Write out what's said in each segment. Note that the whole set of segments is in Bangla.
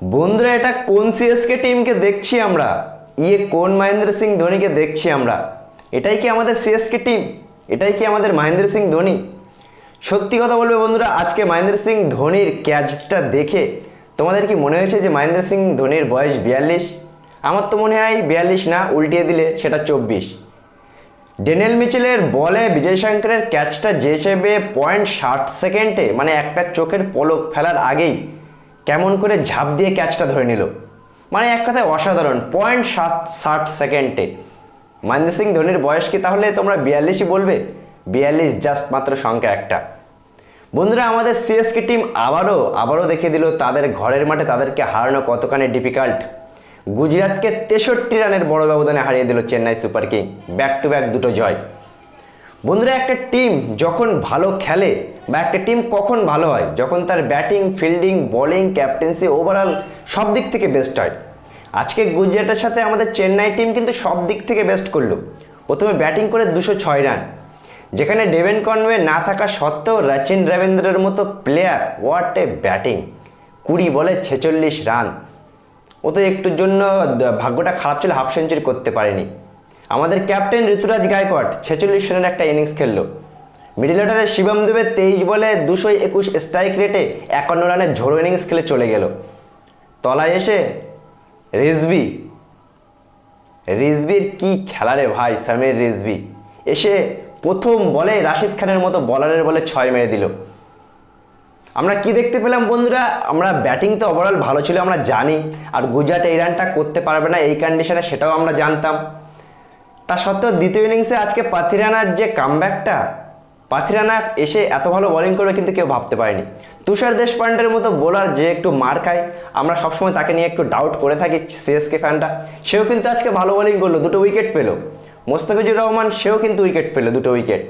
বন্ধুরা, এটা কোন সিএসকে টিমকে দেখছি আমরা? ইয়ে কোন মহেন্দ্র সিং ধোনিকে দেখছি আমরা? এটাই কি আমাদের সিএসকে টিম এটাই কি আমাদের মহেন্দ্র সিং ধোনি? সত্যি কথা বলবে বন্ধুরা, আজকে মহেন্দ্র সিং ধোনির ক্যাচটা দেখে তোমাদের কি মনে হয়েছে যে মহেন্দ্র সিং ধোনির বয়স বিয়াল্লিশ? আমার তো মনে হয় বিয়াল্লিশ না, উল্টিয়ে দিলে সেটা চব্বিশ। ডেনেল মিচেলের বলে বিজয় শঙ্করের ক্যাচটা যে হিসেবে পয়েন্ট ষাট সেকেন্ডে মানে একটা চোখের পলক ফেলার আগেই কেমন করে ঝাঁপ দিয়ে ক্যাচটা ধরে নিল? মানে এক কথায় অসাধারণ পয়েন্ট সাত ষাট সেকেন্ডে মহেন্দ্র সিং ধোনির বয়স কি তাহলে তোমরা বিয়াল্লিশই বলবে? বিয়াল্লিশ জাস্ট মাত্র সংখ্যা একটা। বন্ধুরা, আমাদের সিএসকে টিম আবারও আবারও দেখিয়ে দিল তাদের ঘরের মাঠে তাদেরকে হারানো কতখানি ডিফিকাল্ট গুজরাটকে তেষট্টি রানের বড় ব্যবধানে হারিয়ে দিল Chennai super king. Back to back দুটো জয়। বন্ধুরা, একটা টিম যখন ভালো খেলে বা একটা টিম কখন ভালো হয়? যখন তার batting fielding bowling captaincy overall সব দিক থেকে বেস্ট হয়। আজকে গুজরাটের সাথে আমাদের চেন্নাই টিম কিন্তু সব দিক থেকে বেস্ট করল। প্রথমে ব্যাটিং করে দুশো ছয় রান যেখানে ডেভেন কনওয়ে না থাকা সত্ত্বেও রচিন রবীন্দ্রের মতো প্লেয়ার হোয়াট এ ব্যাটিং কুড়ি বলে ছেচল্লিশ রান ও তো একটুর জন্য ভাগ্যটা খারাপ ছিল হাফ সেঞ্চুরি করতে পারেনি। আমাদের ক্যাপ্টেন ঋতুরাজ গায়কোয়াড ছেচল্লিশ রানের একটা ইনিংস খেললো। মিডিল অর্ডারে শিবম দুবে তেইশ বলে দুশো একুশ স্ট্রাইক রেটে একান্ন রানের ঝোড়ো ইনিংস খেলে চলে গেল। তলায় এসে রিজবি রিজবির কি খেলা রে ভাই, সামির রিজবি এসে প্রথম বলে রাশিদ খানের মতো বলারের বলে ছয় মেরে দিল। আমরা কি দেখতে পেলাম বন্ধুরা? আমরা ব্যাটিং তো ওভারঅল ভালো ছিল, আমরা জানি। আর গুজরাট এই রানটা করতে পারবে না এই কন্ডিশনে সেটাও আমরা জানতাম। তা সত্ত্বেও দ্বিতীয় ইনিংসে আজকে পাথিরানার যে কামব্যাকটা পাথিরানা এসে এত ভালো বোলিং করবে কিন্তু কেউ ভাবতে পারেনি। তুষার দেশপান্ডের মতো বোলার যে একটু মার খায় আমরা সবসময় তাকে নিয়ে একটু ডাউট করে থাকি সিএসকে ফ্যানটা সেও কিন্তু আজকে ভালো বোলিং করল দুটো উইকেট পেল। মোস্তাফিজুর রহমান সেও কিন্তু উইকেট পেল দুটো উইকেট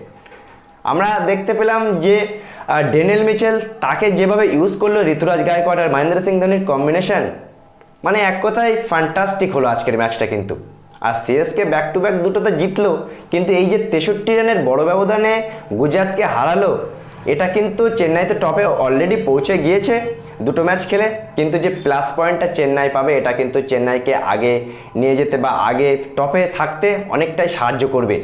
আমরা দেখতে পেলাম যে আহ, ডেনিয়েল মিচেল তাকে যেভাবে ইউজ করল ঋতুরাজ গায়কোয়াড আর মহেন্দ্র সিং ধোনির কম্বিনেশন মানে এক কথায় ফ্যান্টাস্টিক হলো আজকের ম্যাচটা কিন্তু। আর সিএসকে ব্যাক টু ব্যাক দুটো তো জিতলো, কিন্তু এই যে তেষট্টি রানের বড় ব্যবধানে গুজরাটকে হারালো, এটা কিন্তু চেন্নাইতে টপে অলরেডি পৌঁছে গিয়েছে দুটো ম্যাচ খেলে। কিন্তু যে প্লাস পয়েন্টটা চেন্নাই পাবে, এটা কিন্তু চেন্নাইকে আগে নিয়ে যেতে বা আগে টপে থাকতে অনেকটাই সাহায্য করবে।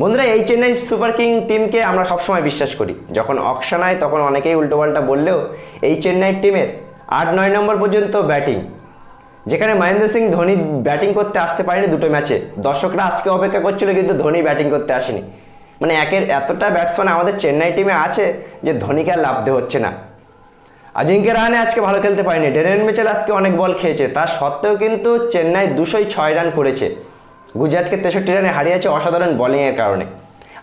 বন্ধুরা, এই চেন্নাই সুপার কিং টিমকে আমরা সবসময় বিশ্বাস করি। যখন অকশন হয়, তখন অনেকেই উল্টোপাল্টা বললেও এই চেন্নাই টিমের আট নয় নম্বর পর্যন্ত ব্যাটিং যেখানে মহেন্দ্র সিং ধোনি ব্যাটিং করতে আসতে পারেনি দুটো ম্যাচে। দর্শকরা আজকে অপেক্ষা করছিল কিন্তু ধোনি ব্যাটিং করতে আসেনি। মানে একের এতটা ব্যাটসম্যান আমাদের চেন্নাই টিমে আছে যে ধোনিকে আর লাভতে হচ্ছে না। আজিঙ্কে রানে আজকে ভালো খেলতে পারেনি। ডেরেন মিচেল আজকে অনেক বল খেয়েছে। তা সত্ত্বেও কিন্তু চেন্নাই দুশোই ছয় রান করেছে। গুজরাটকে তেষট্টি রানে হারিয়েছে অসাধারণ বোলিংয়ের কারণে।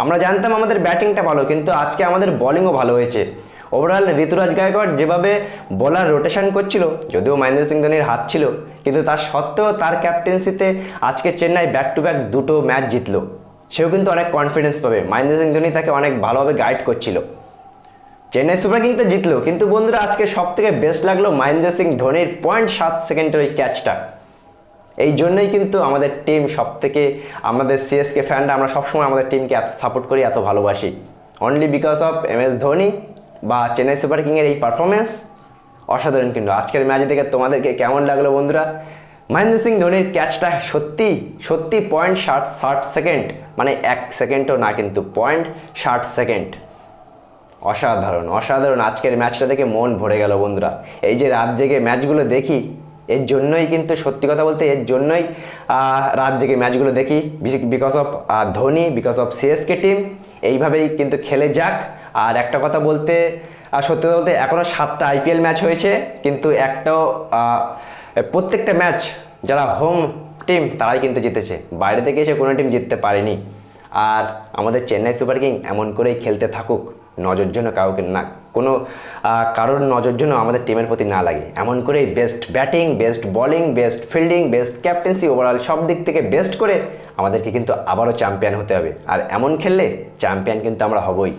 আমরা জানতাম আমাদের ব্যাটিংটা ভালো, কিন্তু আজকে আমাদের বোলিংও ভালো হয়েছে। ওভারঅল ঋতুরাজ গায়কোয়াড যেভাবে বোলার রোটেশন করছিল, যদিও মহেন্দ্র সিং ধোনির হাত ছিল, কিন্তু তার সত্ত্বেও তার ক্যাপ্টেন্সিতে আজকে চেন্নাই ব্যাক টু ব্যাক দুটো ম্যাচ জিতলো। সেও কিন্তু অনেক কনফিডেন্স পাবে। মহেন্দ্র সিং ধোনি তাকে অনেক ভালোভাবে গাইড করছিল। চেন্নাই সুপার কিং তো জিতলো, কিন্তু বন্ধুরা আজকে সব থেকে বেস্ট লাগল মহেন্দ্র সিং ধোনির পয়েন্ট সাত সেকেন্ডের ওই ক্যাচটা এই জন্যই কিন্তু আমাদের টিম সব থেকে আমাদের সিএসকে ফ্যানরা আমরা সবসময় আমাদের টিমকে এত সাপোর্ট করি, এত ভালোবাসি। Only because of M S Dhoni বা চেন্নাই সুপার কিংয়ের এই পারফরমেন্স অসাধারণ কিন্তু। আজকের ম্যাচ দেখে তোমাদেরকে কেমন লাগল বন্ধুরা? মহেন্দ্র সিং ধোনির ক্যাচটা সত্যি সত্যি পয়েন্ট ষাট ষাট সেকেন্ড মানে এক সেকেন্ডও না কিন্তু পয়েন্ট ষাট সেকেন্ড অসাধারণ অসাধারণ। আজকের ম্যাচটা দেখে মন ভরে গেল বন্ধুরা। এই যে রাত জেগে ম্যাচগুলো দেখি এর জন্যই কিন্তু সত্যি কথা বলতে এর জন্যই রাত জেগে ম্যাচগুলো দেখি। Because of Dhoni because of CSK team এইভাবেই কিন্তু খেলে যাক। আর একটা কথা বলতে আর সত্যি কথা বলতে এখনও সাতটা আইপিএল ম্যাচ হয়েছে, কিন্তু একটাও প্রত্যেকটা ম্যাচ যারা হোম টিম তারাই কিন্তু জিতেছে। বাইরে থেকে এসে কোনো টিম জিততে পারেনি। আর আমাদের চেন্নাই সুপার কিং এমন করেই খেলতে থাকুক, নজর জন্য কাউকে না, কোনো কারোর নজর জন্য আমাদের টিমের প্রতি না লাগে। এমন করেই best batting best bowling best fielding best captaincy overall সব দিক থেকে বেস্ট করে আমাদেরকে কিন্তু আবারও চ্যাম্পিয়ন হতে হবে। আর এমন খেললে চ্যাম্পিয়ন কিন্তু আমরা হবই।